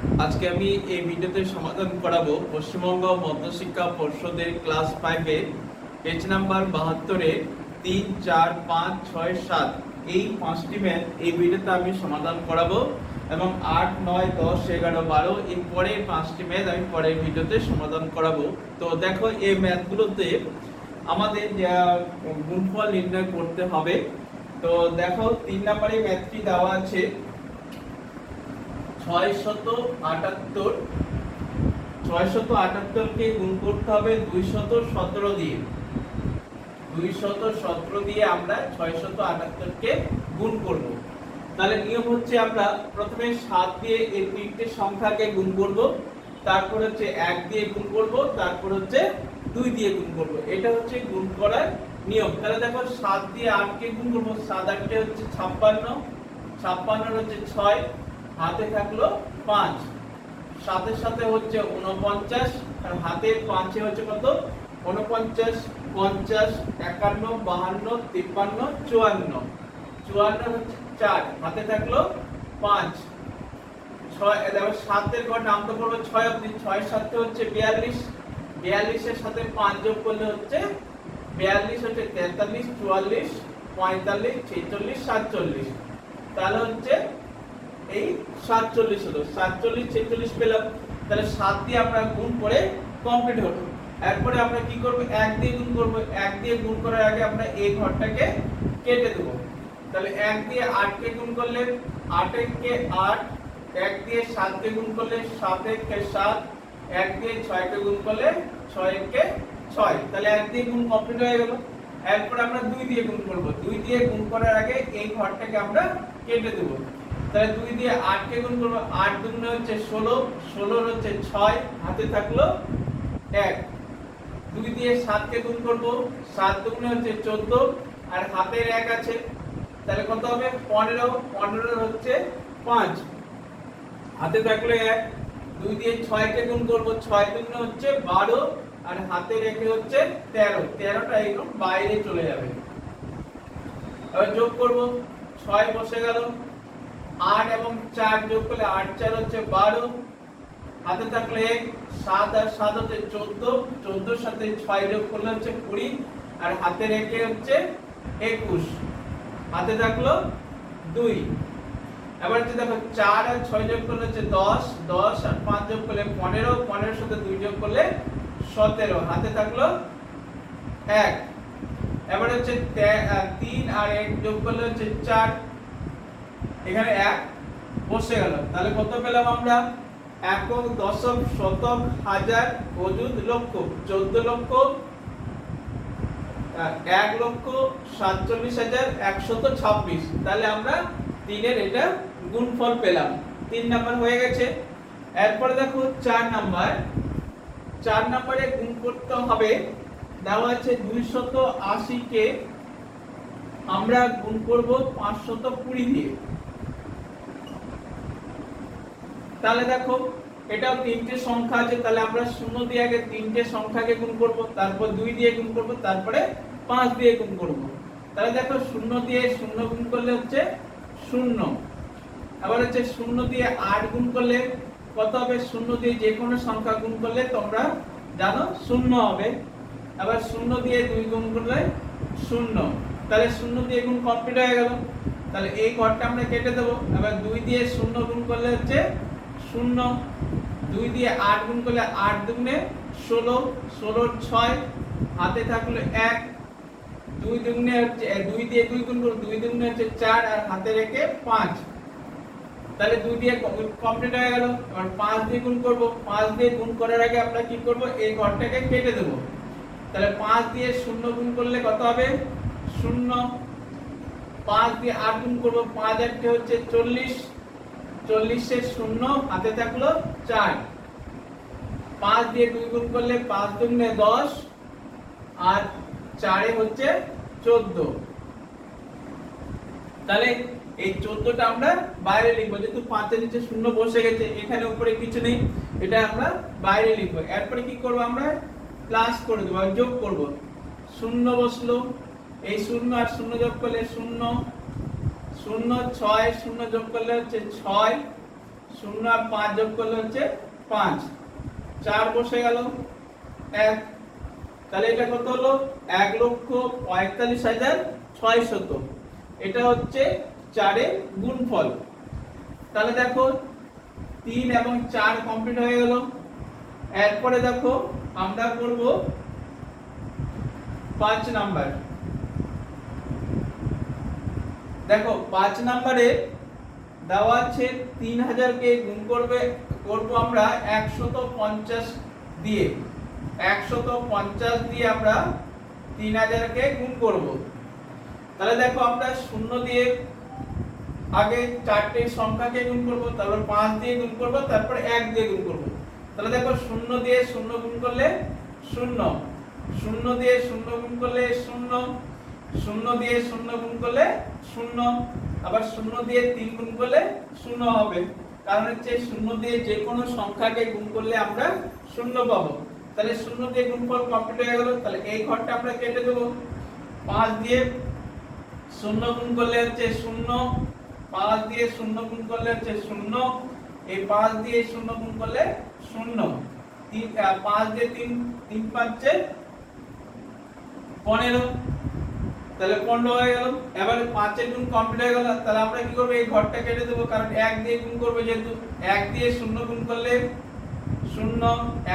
আজকে আমি এই ভিডিওতে সমাধান করাবো পশ্চিমবঙ্গ মধ্যশিক্ষা পর্ষদের ক্লাস ফাইভে পেজ নাম্বার বাহাত্তরে তিন, চার, পাঁচ, ছয়, সাত এই পাঁচটি ম্যাথ এই ভিডিওতে আমি সমাধান করাবো এবং আট, নয়, দশ, এগারো, বারো এই পরে পাঁচটি ম্যাথ আমি পরের ভিডিওতে সমাধান করাবো। তো দেখো এই ম্যাথগুলোতে আমাদের গুণফল নির্ণয় করতে হবে। তো দেখো তিন নম্বরে ম্যাথটি দেওয়া আছে? ছয় শত আটাত্তর ছয় আটাত্তরকে গুণ করতে হবে দুই শত সতেরো দিয়ে। দুই শত সতেরো দিয়ে আমরা ছয় শত আটাত্তরকে গুণ করব। তাহলে নিয়ম হচ্ছে আমরা প্রথমে সাত দিয়ে এই তিনটে সংখ্যাকে গুণ করব, তারপর হচ্ছে এক দিয়ে গুণ করব, তারপর হচ্ছে দুই দিয়ে গুণ করব। এটা হচ্ছে গুণ করার নিয়ম। তাহলে দেখো সাত দিয়ে আটকে গুণ করব, সাত আটটে হচ্ছে ছাপ্পান্ন ছাপ্পান্ন হচ্ছে ছয় হাতে থাকল পাঁচ। সাথে সাথে হচ্ছে উনপঞ্চাশ আর হাতের পাঁচে হচ্ছে কত? উনপঞ্চাশ পঞ্চাশ, একান্ন, বাহান্ন, তিপ্পান্ন, চুয়ান্ন। চুয়ান্ন হচ্ছে চার। হাতে থাকল পাঁচ। ছয় দেখো, সাতের ঘর নামটা করব ছয় অব্দি ছয় সাথে হচ্ছে বিয়াল্লিশ। বিয়াল্লিশের সাথে পাঁচ যোগ করলে হচ্ছে বিয়াল্লিশ হচ্ছে তেতাল্লিশ, চুয়াল্লিশ, পঁয়তাল্লিশ, ছেচল্লিশ, সাতচল্লিশ। তাহলে হচ্ছে এই সাতচল্লিশ হলো। সাতচল্লিশ, ছেচল্লিশ পেলাম। তাহলে সাত দিয়ে আমরা গুণ করে কমপ্লিট হলো। এরপরে আমরা কি করব? এক দিয়ে গুণ করব। এক দিয়ে গুণ করার আগে আমরা এই ঘরটাকে কেটে দেবো। তাহলে এক দিয়ে আটকে গুণ করলে আট কে আট, এক দিয়ে সাতকে গুণ করলে সাত কে সাত, এক দিয়ে ছয়কে গুণ করলে ছয় কে ছয়। তাহলে এক দিয়ে গুণ কমপ্লিট হয়ে গেল। এরপর আমরা দুই দিয়ে গুণ করব। দুই দিয়ে গুণ করার আগে এই ঘরটাকে আমরা কেটে দেবো। তাহলে দুই দিয়ে আটকে গুণ করব, আট দুগুণে হচ্ছে ষোলো, ষোলোর হচ্ছে ছয়, হাতে থাকল এক। দুই দিয়ে সাতকে গুণ করব, সাত দুগুণে হচ্ছে চোদ্দ, আর হাতের এক আছে, তাহলে কত হবে? পনেরো পনেরো হচ্ছে পাঁচ। হাতে থাকল এক, দুই দিয়ে ছয়কে গুণ করব, ছয় দুগুণে হচ্ছে বারো, আর হাতে রেখে হচ্ছে তেরো। তেরোটা এরকম বাইরে চলে যাবে। এবার যোগ করব, ছয় বসে গেল আট এবং চার যোগ করলে আট, চার হচ্ছে বারো। হাতে থাকলে সাত আর সাত হচ্ছে চোদ্দ। চোদ্দোর সাথে ছয় যোগ করলে হচ্ছে কুড়ি। আর হাতে রেখে হচ্ছে একুশ। হাতে থাকল দুই। এবার হচ্ছে দেখো, চার আর ছয় যোগ করলে হচ্ছে দশ। দশ আর পাঁচ যোগ করলে পনেরো। পনেরোর সাথে দুই যোগ করলে সতেরো। হাতে থাকল এক। এবার হচ্ছে তিন আর এক যোগ করলে হচ্ছে চার। এখানে এক বসে গেল। তাহলে কত পেলাম আমরা? একক, দশক, শতক, হাজার, অযুত, লক্ষ, চোদ্দ লক্ষ এক লক্ষ, সাতচল্লিশ হাজার, একশত ছাব্বিশ। তাহলে আমরা তিনের এটা গুণফল পেলাম। তিন নাম্বার হয়ে গেছে। এরপরে দেখো চার নাম্বার। চার নাম্বারে গুণ করতে হবে। দেওয়া আছে দুইশত আশিকে। আমরা গুণ করব পাঁচশত কুড়ি দিয়ে। তাহলে দেখো, এটাও তিনটে সংখ্যা আছে, তাহলে আমরা শূন্য দিয়ে আগে তিনটে সংখ্যাকে গুণ করব, তারপর দুই দিয়ে গুণ করব, তারপরে পাঁচ দিয়ে গুণ করব। তাহলে দেখো, শূন্য দিয়ে শূন্য গুণ করলে হচ্ছে শূন্য। আবার হচ্ছে শূন্য দিয়ে আট গুণ করলে কত হবে? শূন্য দিয়ে যে কোনো সংখ্যা গুণ করলে তোমরা জানো শূন্য হবে। আবার শূন্য দিয়ে দুই গুণ করলে শূন্য। তাহলে শূন্য দিয়ে গুণ কমপ্লিট হয়ে গেল। তাহলে এই ঘরটা আমরা কেটে দেবো। এবার দুই দিয়ে শূন্য গুণ করলে হচ্ছে শূন্য, দুই দিয়ে আট গুণ করলে আট দুগুণে ষোলো ষোলোর ছয়, হাতে থাকল এক, দুই দুগুণে হচ্ছে দুই দিয়ে দুই গুণ করব দুই দুগুণে হচ্ছে চার আর হাতে রেখে পাঁচ। তাহলে দুই দিয়ে কমপ্লিট হয়ে গেল। এবার পাঁচ দিয়ে গুণ করব। পাঁচ দিয়ে গুণ করার আগে আমরা কি করব? এই ঘরটাকে কেটে দেবো। তাহলে পাঁচ দিয়ে শূন্য গুণ করলে কত হবে? শূন্য। পাঁচ দিয়ে আট গুণ করব। পাঁচ আটটে হচ্ছে চল্লিশ। চল্লিশের শূন্য, হাতে থাকল চার। পাঁচ দিয়ে দুই গুণ করলে পাঁচ দুগুণে দশ, আর চারে হচ্ছে চোদ্দ। তাহলে এই চোদ্দটা আমরা বাইরে লিখব, যেহেতু পাঁচের নিচে শূন্য বসে গেছে, এখানে উপরে কিছু নেই, এটা আমরা বাইরে লিখব। এরপরে কি করব আমরা? প্লাস করে দেবো যোগ করব। শূন্য বসল, এই শূন্য আর শূন্য যোগ করলে শূন্য শূন্য ছয়, শূন্য যোগ করলে হচ্ছে ছয়, শূন্য আর পাঁচ যোগ করলে হচ্ছে পাঁচ। চার বসে গেল, এক। তাহলে এটা কত হলো? এক লক্ষ পঁয়তাল্লিশ হাজার ছয় শত এটা হচ্ছে চারের গুণফল। তাহলে দেখো, তিন এবং চার কমপ্লিট হয়ে গেল। এরপরে দেখো, আমরা করব পাঁচ নাম্বার। দেখো, পাঁচ নাম্বারে দেওয়া আছে তিন হাজারকে গুণ করবে, করব আমরা একশত পঞ্চাশ দিয়ে। একশত পঞ্চাশ দিয়ে আমরা তিন হাজারকে গুণ করব। তাহলে দেখো, আমরা শূন্য দিয়ে আগে চারটে সংখ্যাকে গুণ করব, তারপর পাঁচ দিয়ে গুণ করব, তারপর এক দিয়ে গুণ করব। তাহলে দেখো, শূন্য দিয়ে শূন্য গুণ করলে শূন্য। শূন্য দিয়ে শূন্য গুণ করলে শূন্য। শূন্য দিয়ে শূন্য গুণ করলে শূন্য, আবার শূন্য দিয়ে তিন গুণ করলে শূন্য হবে। কারণ হচ্ছে শূন্য দিয়ে যে কোনো সংখ্যাকে গুণ করলে আমরা শূন্য পাবো। তাহলে শূন্য দিয়ে গুণফল কমপ্লিট হয়ে গেল, তাহলে এই ঘরটা আমরা কেটে দেবো। পাঁচ দিয়ে শূন্য গুণ করলে হচ্ছে শূন্য, পাঁচ দিয়ে শূন্য গুণ করলে হচ্ছে শূন্য, এই পাঁচ দিয়ে শূন্য গুণ করলে শূন্য। তিন পাঁচ দিয়ে তিন তিন পাঁচে পনেরো। তাহলে পনেরো হয়ে গেল। এবারে পাঁচের গুণ কমপ্লিট হয়ে গেল। তাহলে আমরা কি করব? এই ঘরটা কেটে দেবো, কারণ এক দিয়ে গুণ করব যেহেতু। এক দিয়ে শূন্য গুণ করলে শূন্য,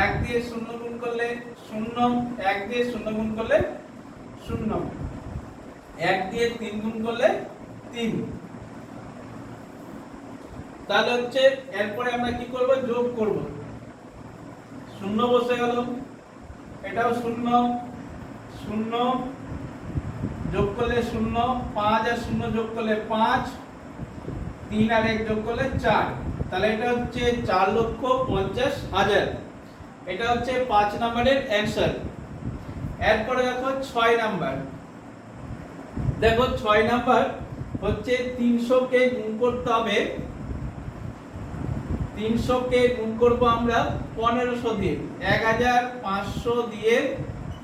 এক দিয়ে শূন্য গুণ করলে শূন্য, এক দিয়ে শূন্য গুণ করলে শূন্য। এক দিয়ে তিন গুণ করলে তিন। তাহলে হচ্ছে এরপরে আমরা কি করব? যোগ করব। শূন্য বসে গেল। এটাও শূন্য। শূন্য যোগ করলে শূন্য, পাঁচ আর শূন্য যোগ করলে পাঁচ, তিন আর এক যোগ করলে চার। তাহলে এটা হচ্ছে চার লক্ষ পঞ্চাশ হাজার। এটা হচ্ছে পাঁচ নাম্বারের অ্যান্সার এরপরে দেখো ছয় নাম্বার। দেখো ছয় নাম্বার হচ্ছে তিনশো কে গুণ করতে হবে। তিনশো কে গুণ করব আমরা পনেরোশো দিয়ে। এক হাজার পাঁচশো দিয়ে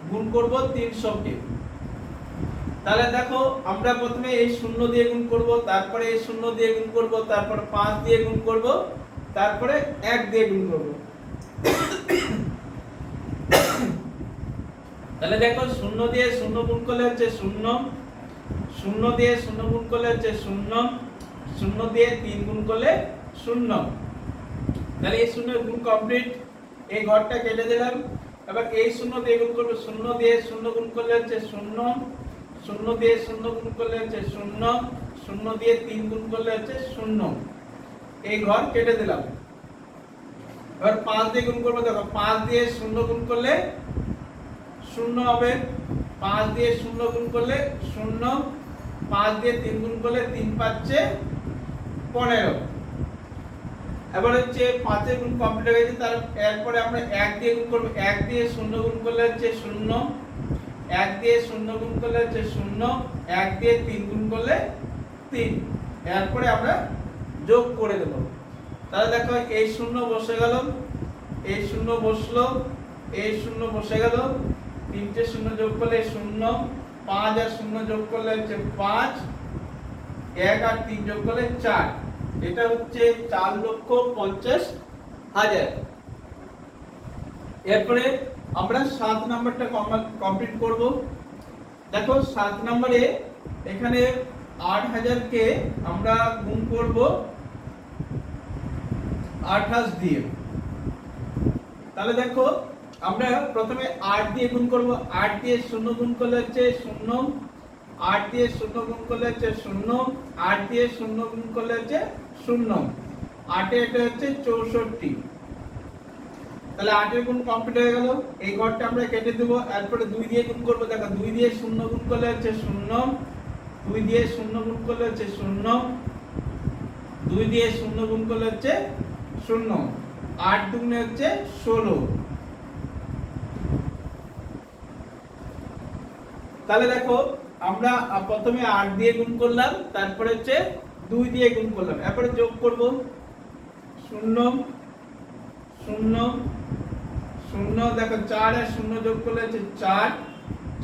গুণ করব তিনশো কে। তাহলে দেখো, আমরা প্রথমে এই শূন্য দিয়ে গুণ করব, তারপরে এই শূন্য দিয়ে গুণ করব, তারপর পাঁচ দিয়ে গুণ করব, তারপরে এক দিয়ে গুণ করব। তাহলে দেখো, শূন্য দিয়ে শূন্য গুণ করলে হচ্ছে শূন্য শূন্য দিয়ে শূন্য গুণ করলে হচ্ছে শূন্য শূন্য দিয়ে তিন গুণ করলে শূন্য। তাহলে এই শূন্য গুণ কমপ্লিট এই ঘরটা কেটে দিলাম। এবার এই শূন্য দিয়ে গুণ করব, শূন্য দিয়ে শূন্য গুণ করলে হচ্ছে শূন্য শূন্য দিয়ে শূন্য গুণ করলে হচ্ছে শূন্য শূন্য দিয়ে তিন গুণ করলে হচ্ছে শূন্য। এই ঘর কেটে দিলাম। এবার পাঁচ দিয়ে গুণ করব, দেখো, পাঁচ দিয়ে শূন্য গুণ করলে শূন্য হবে। পাঁচ দিয়ে শূন্য গুণ করলে শূন্য, পাঁচ দিয়ে তিন গুণ করলে তিন পাচ্ছে পনেরো। এবার হচ্ছে পাঁচের গুণ কমপ্লিট হয়ে গেছে, তার এরপরে আমরা এক দিয়ে গুণ করব। এক দিয়ে শূন্য গুণ করলে হচ্ছে শূন্য এক দিয়ে শূন্য গুণ করলে হচ্ছে শূন্য, এক দিয়ে তিন গুণ করলে তিন। এরপরে আমরা যোগ করে দেবো। তাহলে দেখো এই শূন্য বসে গেল এই শূন্য বসল এই শূন্য বসে গেল, তিনটে শূন্য যোগ করলে শূন্য, পাঁচ আর শূন্য যোগ করলে হচ্ছে পাঁচ, এক আর তিন যোগ করলে চার। এটা হচ্ছে চার লক্ষ পঞ্চাশ হাজার। এরপরে আমরা সাত নাম্বারটা কমপ্লিট করব। দেখো, সাত নাম্বারে এখানে আট হাজারকে আমরা গুণ করব আঠাশ দিয়ে। তাহলে দেখো, আমরা প্রথমে আট দিয়ে গুণ করব। আট দিয়ে শূন্য গুণ করলে হচ্ছে শূন্য। আট দিয়ে শূন্য গুণ করলে হচ্ছে শূন্য। আট দিয়ে শূন্য গুণ করলে হচ্ছে শূন্য। আটে এটা হচ্ছে চৌষট্টি। তাহলে আটের গুণ কমপ্লিট হয়ে গেল? এই ঘরটা আমরা কেটে দেবো, এরপরে দুই দিয়ে গুণ করব। দেখো, দুই দিয়ে শূন্য গুণ করলে হচ্ছে শূন্য। দুই দিয়ে শূন্য গুণ করলে হচ্ছে শূন্য। দুই দিয়ে শূন্য গুণ করলে হচ্ছে শূন্য। আট দুগুণে হচ্ছে ষোলো। তাহলে দেখো, আমরা প্রথমে আট দিয়ে গুণ করলাম, তারপরে হচ্ছে দুই দিয়ে গুণ করলাম। এরপরে যোগ করব। শূন্য। শূন্য শূন্য, দেখো চার আর শূন্য যোগ করলে হচ্ছে চার,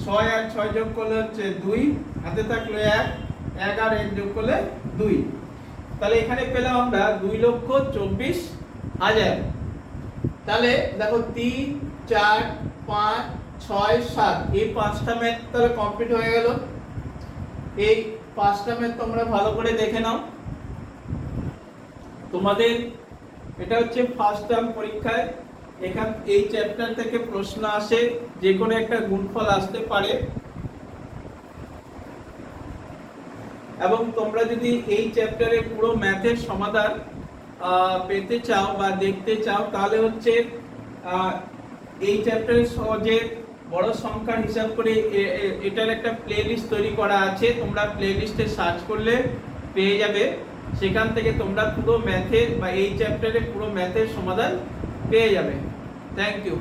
ছয় আর ছয় যোগ করলে হচ্ছে দুই, হাতে থাকল এক এক আর এক যোগ করলে দুই। তাহলে এখানে পেলাম আমরা দুই লক্ষ চব্বিশ হাজার। তাহলে দেখো তিন, চার, পাঁচ, ছয়, সাত, এই পাঁচটা ম্যাথ তাহলে কমপ্লিট হয়ে গেল। এই পাঁচটা ম্যাথ তোমরা ভালো করে দেখে নাও। তোমাদের এটা হচ্ছে ফার্স্ট টার্ম পরীক্ষায়। এখান, এই চ্যাপ্টার থেকে প্রশ্ন আসে, যে কোনো একটা গুণফল আসতে পারে। এবং তোমরা যদি এই চ্যাপ্টারে পুরো ম্যাথের সমাধান পেতে চাও বা দেখতে চাও, তাহলে হচ্ছে এই চ্যাপ্টারে সহজে বড় সংখ্যার হিসাব করে এটার একটা প্লেলিস্ট তৈরি করা আছে। তোমরা প্লেলিস্টে সার্চ করলে পেয়ে যাবে। সেখান থেকে তোমরা পুরো ম্যাথের বা এই চ্যাপ্টারে পুরো ম্যাথের সমাধান পেয়ে যাবে। Thank you